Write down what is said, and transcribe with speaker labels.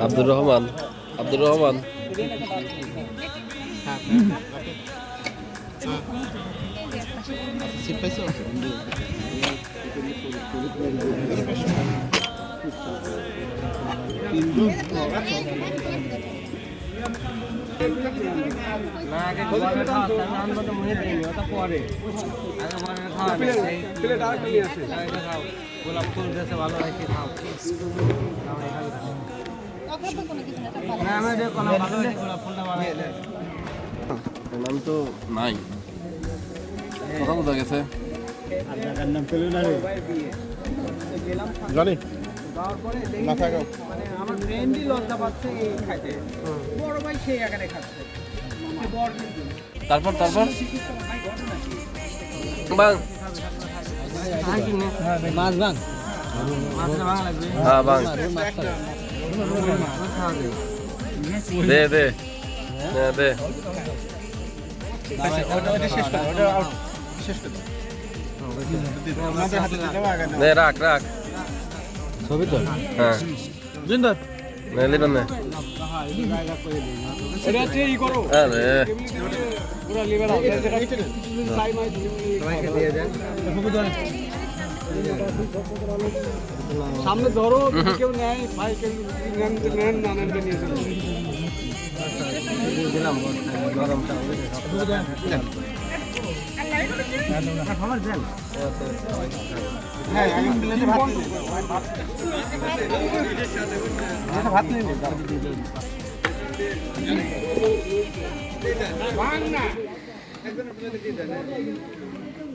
Speaker 1: আব্দুর রহমান আব্দুর রহমান
Speaker 2: না আগে গোলাপে ফুল দেশে ভালো হয় কি খাও? আমরা এখানে খাও না আমরা যে গোলাপ ভালো গোলাপ ফুলটা ভালো
Speaker 1: নাম তো নাই। কথা বোঝা গেছে?
Speaker 3: জানি।
Speaker 2: যাওয়ার পরে দেখি
Speaker 3: না থাকো।
Speaker 2: মানে আমার ফ্রেন্ডই লজ্জা পাচ্ছে এই খাইতে বড় ভাই সেই এখানে খাচ্ছে সে বড় কিন্তু
Speaker 1: তারপর? তারপর
Speaker 2: মাছ বাং
Speaker 1: হ্যাঁ বাং দে দে। দে দে। দে রাখ রাখ।
Speaker 3: ছবি তো?
Speaker 1: হ্যাঁ।
Speaker 3: জিন্দার।
Speaker 1: নে লিবেন নে।
Speaker 3: এটা হচ্ছে ই করো
Speaker 1: আরে
Speaker 3: পুরো লিভার আউট
Speaker 2: সবাইকে দিয়ে দেন
Speaker 3: সামনে ধরো কেউ নেয় ভাই কেউ নেন নেন না নেন নিয়ে চলে
Speaker 2: দিলাম গরমটা
Speaker 3: ভাত নিয়ে ভাঙ না একজনের প্লেটে দিয়ে দেন